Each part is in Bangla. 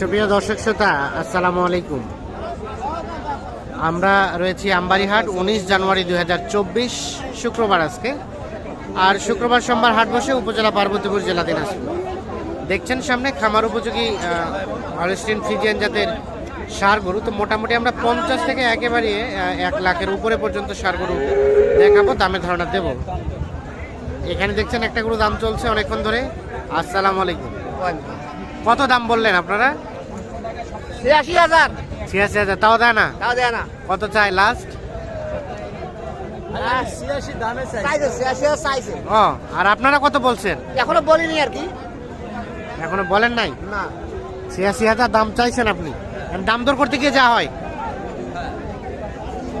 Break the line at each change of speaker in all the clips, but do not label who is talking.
সুপ্রিয় দর্শক শ্রোতা আসসালামু আলাইকুম। আমরা রয়েছি আম্বারিহাট উনিশ জানুয়ারি দু হাজার চব্বিশ শুক্রবার আজকে। আর শুক্রবার সোমবার হাট বসে উপজেলা পার্বতীপুর জেলা দিনাজপুর। দেখছেন সামনে খামার উপযোগী হলস্টিন ফ্রিজিয়ান জাতের সার গরু। তো মোটামুটি আমরা পঞ্চাশ থেকে একেবারে এক লাখের উপরে পর্যন্ত সার গরু দেখাবো দামের ধারণা দেব। এখানে দেখছেন একটা গরু দাম চলছে অনেকক্ষণ ধরে। আসসালামু আলাইকুম। কত দাম বললেন আপনারা?
ছিয়াশি হাজার।
ছিয়াশি হাজার তাও দেয় না?
তাও দেয় না।
কত চাই লাস্ট
ছিয়াশি দামে চাইছে ছিয়াশি হাজার চাইছে।
ও আর আপনারা কত বলছেন?
এখনও বলিনি আর কি।
এখনও বলেন নাই?
না।
ছিয়াশি হাজার দাম চাইছেন আপনি? আর দাম দর করতে গিয়ে যা হয়।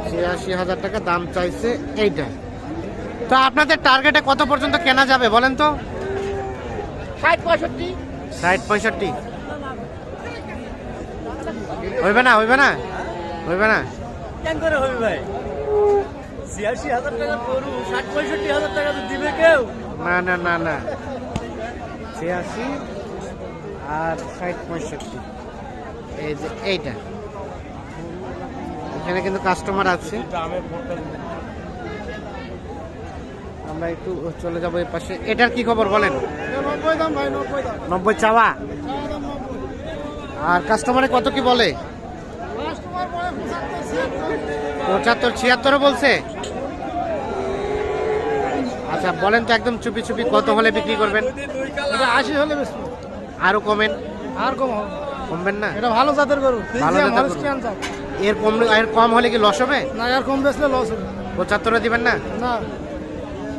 ছিয়াশি হাজার টাকা দাম চাইছে এইটা। তো আপনাদের টার্গেটে কত পর্যন্ত কেনা যাবে বলেন তো?
ষাট পঁয়ষট্টি।
ষাট পঁয়ষট্টি। হইবে না হইবে না? হইবে না?
কেন করে হবে ভাই? ছিয়াশি হাজার টাকা গরু ষাট পঁয়ষট্টি হাজার টাকা তো দিবে কেউ।
না না না না। ছিয়াশি আর ষাট পঁয়ষট্টি। এই যে এইটা। এখানে কিন্তু কাস্টমার আছে। আমরা একটু চলে যাব এই পাশে। এটার কি খবর বলেন?
নব্বই দাম ভাই নব্বই দাম।
নব্বই চাওয়া? আর কাস্টমারে কত কি বলে? পঁচাত্তর ছিয়াত্তরও বলছে? আচ্ছা বলেন তো একদম চুপি চুপি কত হলে বিক্রি করবেন?
আশি হলে
আরও কমেন।
আর কম
কমবেন না?
এটা ভালো জাতের গরু।
ভালো জাতের এর কম এর কম হলে কি লস হবে?
না আর কম বেচলে লস হবে।
পঁচাত্তরে দিবেন না?
না।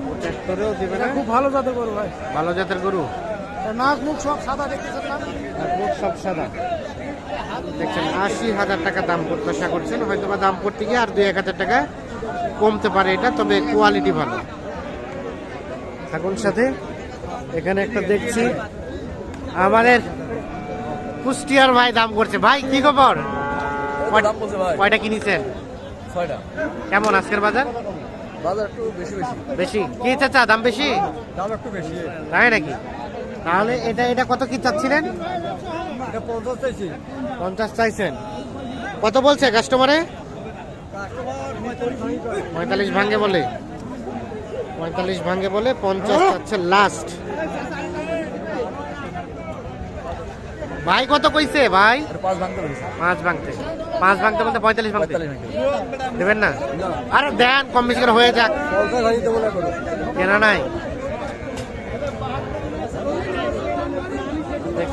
পঁচাত্তরেও দিবেন না?
খুব ভালো জাতের গরু ভাই।
ভালো জাতের গরু?
এর নাক মুখ সব সাদা দেখতেছেন না?
মুখ সব সাদা। দেখছেন আশি হাজার টাকা দাম প্রত্যাশা করছেন। হয়তো বা দাম করতে গিয়ে আর দুই এক হাজার টাকা কমতে পারে এটা তবে কোয়ালিটি ভালো। থাকুন সাথে। এখানে একটা দেখছি আমাদের কুষ্টিয়ার ভাই দাম করছে। ভাই কি খবর? কয়-
দাম বলছে ভাই।
কয়টা কিনেছেন? কেমন আজকের বাজার?
বাজার একটু বেশি বেশি।
বেশি? কি চাচা দাম বেশি?
দাম একটু বেশি।
তাই নাকি? তাহলে এটা এটা কত কি চাচ্ছিলেন?
পঞ্চাশ
চাইছেন। কত বলছে কাস্টমারে পঁয়তাল্লিশ ভাঙ্গে বলে। পঁয়তাল্লিশ ভাঙ্গে বলে পঞ্চাশ চাচ্ছে লাস্ট ভাই কত কইছে ভাই?
পাঁচ ভাঙতে।
পাঁচ ভাঙতে বলতে পঁয়তাল্লিশ ভাঙতে। দেবেন না? আরে দেন কম বেশি করে হয়ে যাক। কেনা নাই।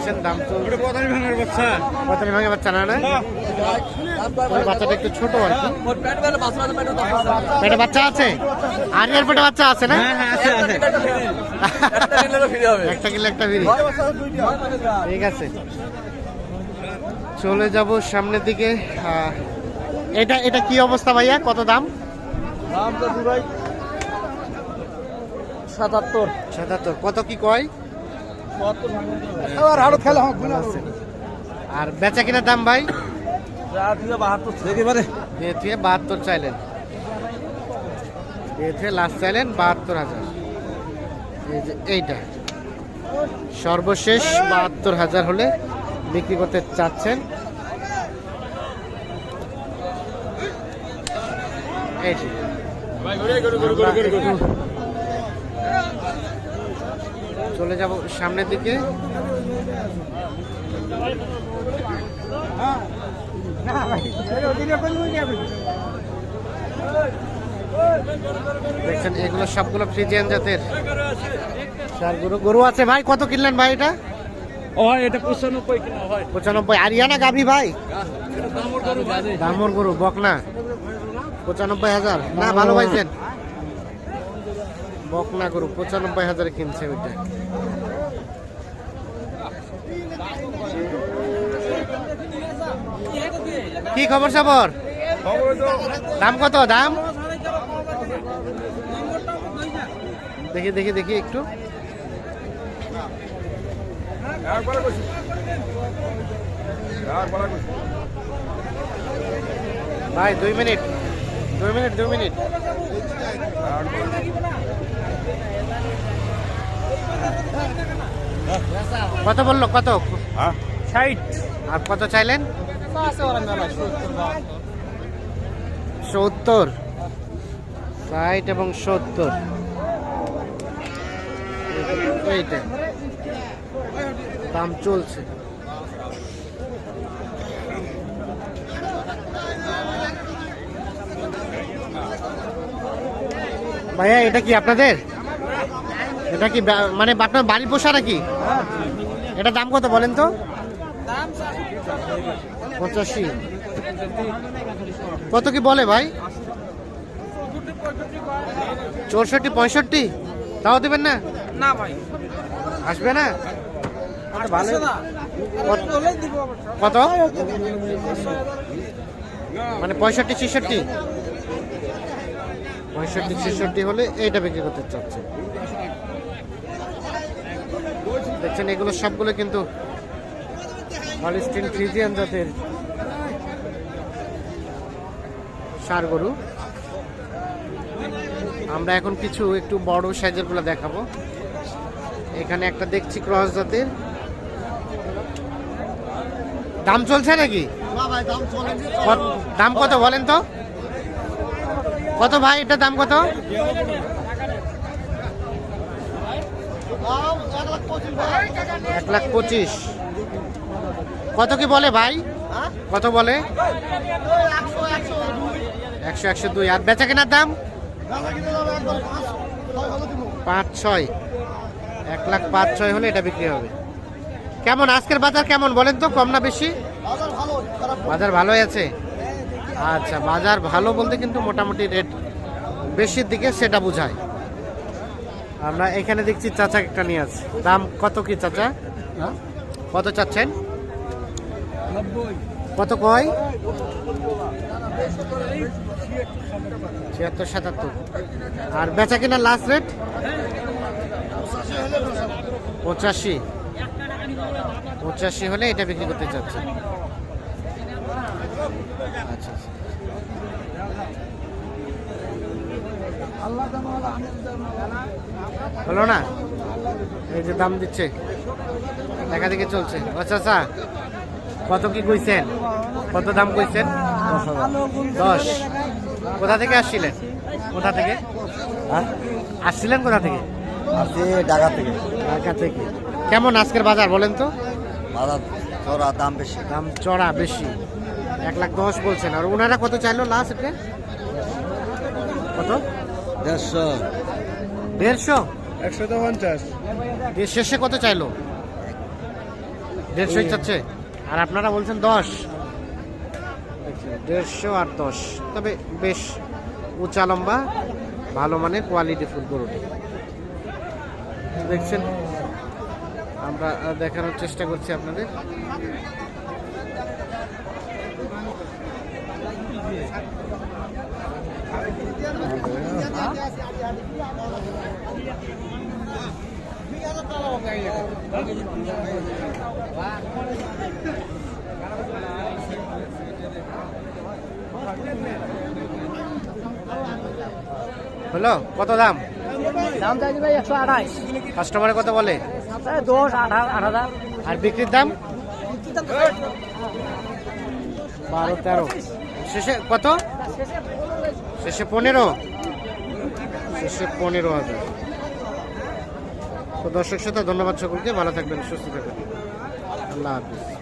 দেখছেন দাম
পঁয়তাল্লিশ
ভাঙে বাচ্চা। না না? বাচ্চাটা একটু ছোট আর কি।
পেট বাচ্চা
আছে? আরিয়ার পেটে বাচ্চা আছে না?
আছে আছে। ফিরে। হবে
একটা কিলো একটা বিড়ি ঠিক আছে। চলে যাব সামনের দিকে। এটা এটা কি অবস্থা ভাইয়া? কত দাম?
দাম তো দু ভাই। সাতাত্তর।
সাতাত্তর। কত কি কয়?
আর আরও খেলা হোক
আছে। আর বেচা কিনার দাম ভাই?
বাহাত্তর
চাইলেন। লাস্ট চাইলেন। বাহাত্তর হাজার। এই যে এইটা। সর্বশেষ বাহাত্তর হাজার হলে বিক্রি করতে চাচ্ছেন। এই যে। আমরা একটু চলে যাব সামনের দিকে। দেখছেন এগুলো সবগুলো ফ্রিজিয়ান জাতের। সার গরু গরু আছে ভাই কত কিনলেন ভাই এটা?
এটা পঁচানব্বই কিনা হয়
পঁচানব্বই। আরিয়ানা গাভি ভাই? দামর গরু বকনা। পঁচানব্বই হাজার। না ভালো পাইছেন। বকনা গরু পঁচানব্বই হাজারে কিনছে ওইটা। কি খবর সবর? দাম কত? দাম? দেখি দেখি দেখি একটু। ভাই, দুই মিনিট। দুই মিনিট দুই মিনিট। কত বলল? কত?
ষাট।
আর কত চাইলেন? সত্তর। ষাট এবং সত্তর। এইটা। দাম চলছে। ভাইয়া এটা কি আপনাদের? এটা কি মানে আপনার বাড়ি পোষা নাকি? এটা দাম কত বলেন তো? পঁচাশি। কত কি বলে ভাই? চৌষট্টি পঁয়ষট্টি? তাও দেবেন না?
না ভাই।
আসবে না? ভালো। কত? মানে পঁয়ষট্টি ছেষট্টি? পঁয়ষট্টি ছেষট্টি হলে এইটা বিক্রি করতে চাচ্ছে। দেখছেন, এগুলো সবগুলো কিন্তু হলিস্টিন জাতের সার গরু। আমরা এখন কিছু একটু বড় সাইজেরগুলো দেখাবো। এখানে একটা দেখছি ক্রস জাতের। দাম চলছে নাকি? দাম কত বলেন তো? কত ভাই এটা দাম কত? এক লাখ পঁচিশ। কত কি বলে ভাই? কত বলে? একশো একশো দুই। আর বেচা কেনার দাম? পাঁচ ছয়। এক লাখ পাঁচ ছয় হলে এটা বিক্রি হবে। কেমন? আজকের বাজার কেমন বলেন তো? কম না বেশি? বাজার ভালোই আছে। আচ্ছা বাজার ভালো বলতে কিন্তু মোটামুটি রেট বেশির দিকে সেটা বোঝায়। আমরা এখানে দেখছি চাচা একটা নিয়ে আছে। দাম কত কি চাচা? কত চাচ্ছেন? কত কয়? ছিয়াত্তর সাতাত্তর। আর বেচা কিনা লাস্ট রেট পঁচাশি। পঁচাশি হলে এটা বিক্রি করতে চাচ্ছে আচ্ছা। হলো না? এই যে দাম দিচ্ছে। দেখা দেখে চলছে। আচ্ছা আচ্ছা। কত কি কইছেন? কত দাম কইছেন? দশ কোথা থেকে আসছিলেন? কোথা থেকে? আসছিলেন কোথা থেকে?
ঢাকা থেকে।
ঢাকা থেকে। কেমন আজকের বাজার বলেন তো?
বাজার চড়া দাম বেশি।
দাম চড়া বেশি। এক লাখ দশ বলছেন। আর ওনারা কত চাইলো লাস্ট এটা কত?
দেড়শো।
দেড়শো?
একশো তো পঞ্চাশ
শেষে কত চাইলো? দেড়শোই চাচ্ছে? আর আপনারা বলছেন দশ। দেড়শো আর দশ। তবে বেশ উঁচা লম্বা ভালো মানের কোয়ালিটি ফুল গরুটি। দেখছেন আমরা দেখানোর চেষ্টা করছি আপনাদের। হলো কত দাম?
দাম চাইছি ভাই একশো আঠাশ।
কাস্টমারে কত বলে?
দশ আট আট হাজার।
আর বিক্রির দাম? বারো তেরো। শেষে কত? শেষে পনেরো? শেষে পনেরো হাজার। তো দর্শক সাথে ধন্যবাদ সকলকে। ভালো থাকবেন, সুস্থ থাকবেন। আল্লাহ হাফিজ।